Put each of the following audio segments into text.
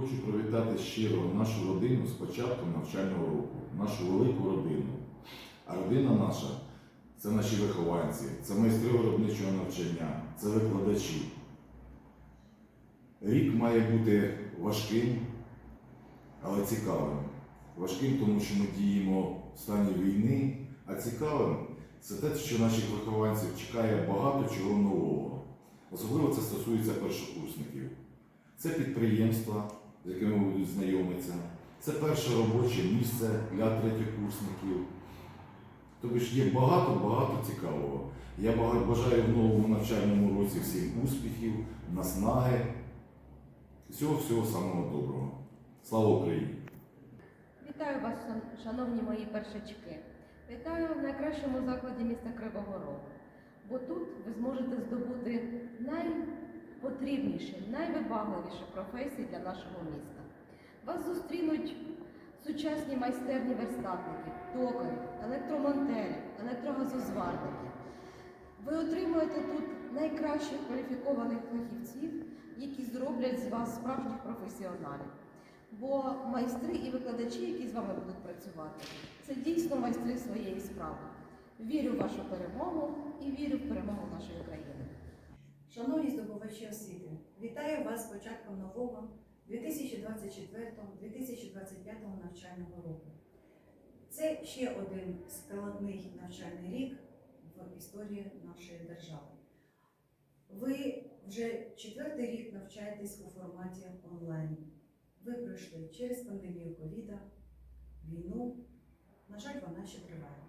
Хочу привітати щиро нашу родину з початком навчального року, нашу велику родину. А родина наша це наші вихованці, це майстри виробничого навчання, це викладачі. Рік має бути важким, але цікавим. Важким, тому що ми діємо в стані війни, а цікавим це те, що наших вихованців чекає багато чого нового. Особливо це стосується першокурсників. Це підприємства, з якими будуть знайомитися, це перше робоче місце для третьокурсників. Тобто ж є багато-багато цікавого. Я бажаю в новому навчальному році всім успіхів, наснаги, всього-всього самого доброго. Слава Україні! Вітаю вас, шановні мої першачки. Вітаю в найкращому закладі міста Кривого Рогу. Бо тут ви зможете здобути найпотрібніші, найвибагливіші професії для нашого міста. Вас зустрінуть сучасні майстерні верстатники, токарі, електромонтери, електрогазозварники. Ви отримуєте тут найкращих кваліфікованих фахівців, які зроблять з вас справжніх професіоналів. Бо майстри і викладачі, які з вами будуть працювати, це дійсно майстри своєї справи. Вірю в вашу перемогу і вірю в перемогу нашої країни. Шановні здобувачі освіти, вітаю вас з початком нового 2024-2025 навчального року. Це ще один складний навчальний рік в історії нашої держави. Ви вже четвертий рік навчаєтесь у форматі онлайн. Ви пройшли через пандемію ковіда, війну. На жаль, вона ще триває.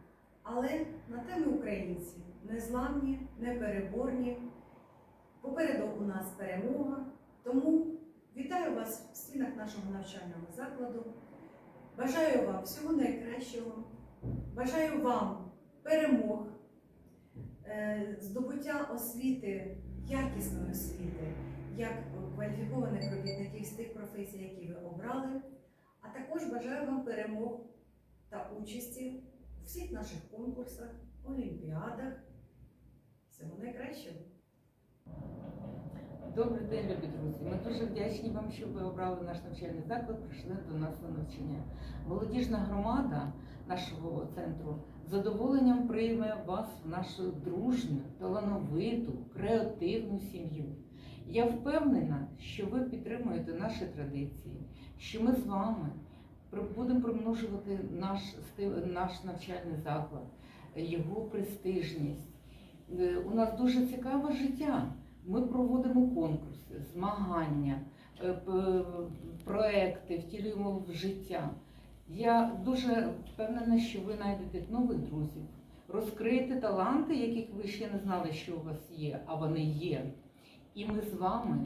Але на те ми українці незламні, непереборні. Попереду у нас перемога, тому вітаю вас в стінах нашого навчального закладу. Бажаю вам всього найкращого, бажаю вам перемог, е, здобуття освіти, якісної освіти, як кваліфікованих робітників з тих професій, які ви обрали, а також бажаю вам перемог та участі у всіх наших конкурсах, олімпіадах. Всього найкращого! Добрий день, любі друзі. Ми дуже вдячні вам, що ви обрали наш навчальний заклад, прийшли до нас на навчання. Молодіжна громада нашого центру з задоволенням прийме вас в нашу дружню, талановиту, креативну сім'ю. Я впевнена, що ви підтримуєте наші традиції, що ми з вами будемо примножувати наш, наш навчальний заклад, його престижність. Е, У нас дуже цікаве життя. Ми проводимо конкурси, змагання, е, проекти, втілюємо в життя. Я дуже впевнена, що ви знайдете нових друзів, розкриєте таланти, яких ви ще не знали, що у вас є, а вони є. І ми з вами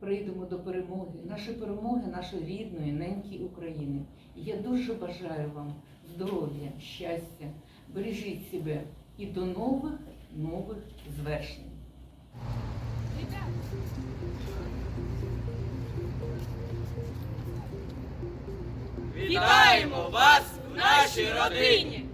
прийдемо до перемоги, нашої перемоги, нашої рідної, неньки України. Я дуже бажаю вам здоров'я, щастя, бережіть себе і до нових нових звершень. Нашій родині!